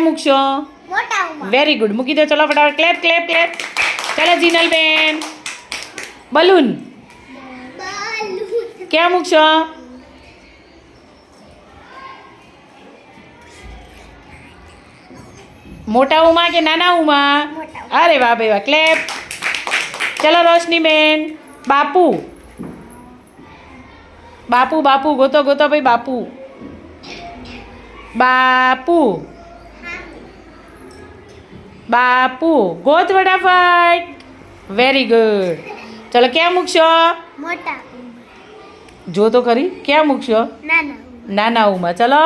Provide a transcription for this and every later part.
ક્યાં મૂકશો? Very good મૂકી દો. ચલો ફટાફટ. ક્લેપ ક્લેપ ક્લેપ ચલો જીનલબેન. બલૂન. ક્યાં મૂકશો? મોટા ઉમા કે નાના ઉમા અરે વાહ ભાઈ વાહ. ક્લેપ ચલો રોશનીબેન. બાપુ. બાપુ બાપુ. ગોતો ગોતો ભાઈ બાપુ. બાપુ. બાપુ ગોત ફટાફટ વેરી ગુડ ચલો ક્યાં મૂકશો? મોટા ઉમા જો તો ખરી. ક્યાં મૂકશો? નાના ઉમા નાના ઉમાં ચલો.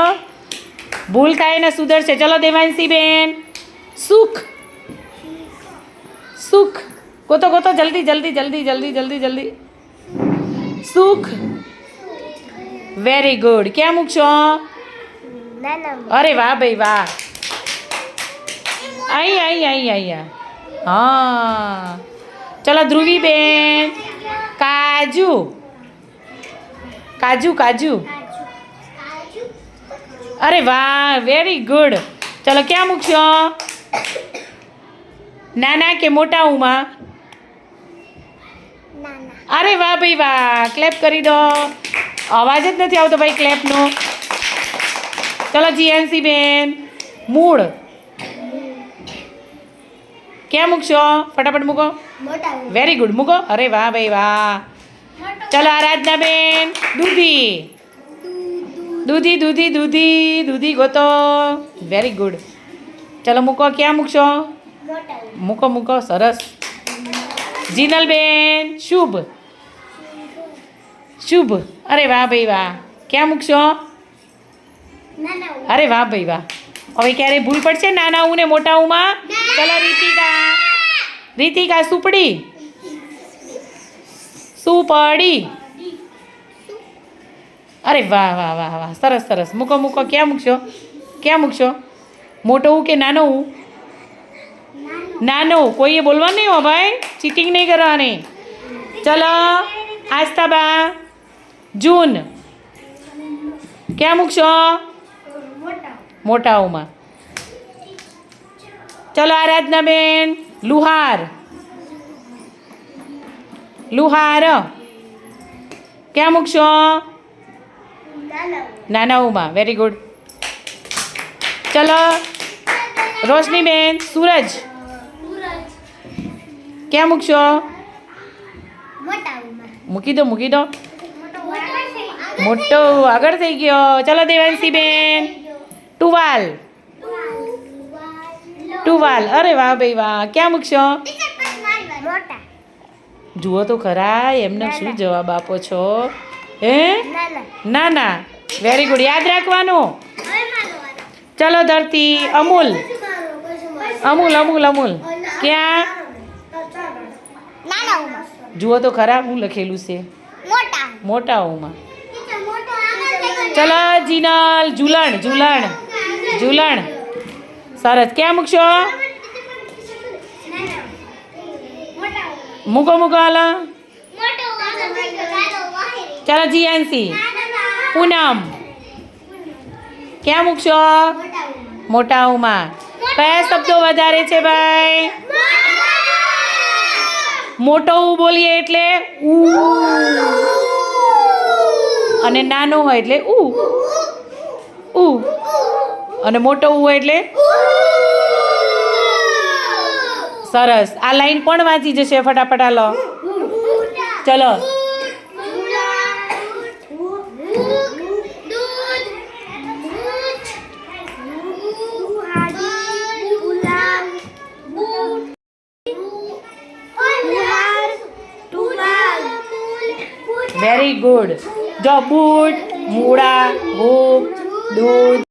ભૂલ થાય ને સુધરશે. ચલો દેવાંશી બેન સુખ. સુખ. ગોતો ગોતો. જલ્દી જલ્દી જલ્દી જલ્દી જલ્દી જલ્દી. સુખ. વેરી ગુડ ક્યાં મૂકશો? નાના ઉમા અરે વાહ ભાઈ વાહ. અહીં અહીંયા અહીં અહીંયા હા. ચલો ધ્રુવી બેન કાજુ. કાજુ કાજુ. અરે વાહ વેરી ગુડ ચલો ક્યાં મૂકશો નાના કે મોટા ઉમાં? અરે વાહ ભાઈ વાહ. ક્લેપ કરી દો. અવાજ જ નથી આવતો ભાઈ ક્લેપનો ચલો જીએનસી બેન. મૂળ. ક્યાં મૂકશો? ફટાફટ મૂકો. વેરી ગુડ મૂકો. અરે વાહ ભાઈ વાહ. ચલો આરાધના બેન. દૂધી. દૂધી દૂધી દૂધી. દૂધી ગોતો. વેરી ગુડ ચલો મૂકો. ક્યાં મૂકશો? મૂકો. મૂકો સરસ. જીનલબેન શુભ. શુભ. અરે વાહ ભાઈ વાહ. ક્યાં મૂકશો? અરે વાહ ભાઈ વાહ. હવે ક્યારે ભૂલ પડશે? નાના હું ને મોટા ઉમાં? ચલો રીતિકા. રીતિકા સુપડી સુપડી અરે વાહ વાહ વાહ વાહ, સરસ સરસ. મૂકો મૂકો. ક્યાં મૂકશો? ક્યાં મૂકશો? મોટો હું કે નાનો હું? નાનો. કોઈએ બોલવાનું નહીં હો ભાઈ? ચીટિંગ નહીં કરવાની. ચલો આસ્તાબા જૂન. ક્યાં મૂકશો? મોટા મોટા ઉમાં ચલો, આરાધનાબેન. લુહાર. લુહાર. ક્યાં મૂકશો? નાના નાના ઉમાં વેરી ગુડ ચલો. રોશનીબેન, સૂરજ. ક્યાં મૂકશો? મૂકી દો મૂકી દો. મોટો મોટો, આગળ થઈ ગયો. ચલો દેવાંશીબેન. ટુવાલ. ટુવાલ. અરે વાહ ભાઈ વાહ. ક્યાં મૂકશો? જુઓ તો ખરા એમને શું જવાબ આપો છો? હે? ના ના વેરી ગુડ યાદ રાખવાનું? ચલો ધરતી અમૂલ. અમૂલ અમૂલ અમૂલ. ક્યાં? જુઓ તો ખરા હું લખેલું છે? મોટા. મોટા ઉમાં. મોટો આગળ થઈ ગયો. ચલો જીનલ ઝૂલણ ઝૂલણ ઝૂલણ. સરસ. ક્યાં મૂકશો. મૂકો મૂકો, હાલ. ચાલો જી નાના. પૂનમ. ક્યાં મૂકશો? મોટા. ઉમાં. કયા શબ્દો વધારે છે ભાઈ? મોટો ઉ બોલીએ એટલે ઉ. અને નાનો હોય એટલે ઉ. ઉ. અને મોટો ઉ હોય એટલે સરસ. આ લાઈન પણ વાંચી જશે? ફટાફટ હાલો ચલો. વેરી ગુડ જો બૂટ, મૂળા ભૂખ દૂધ.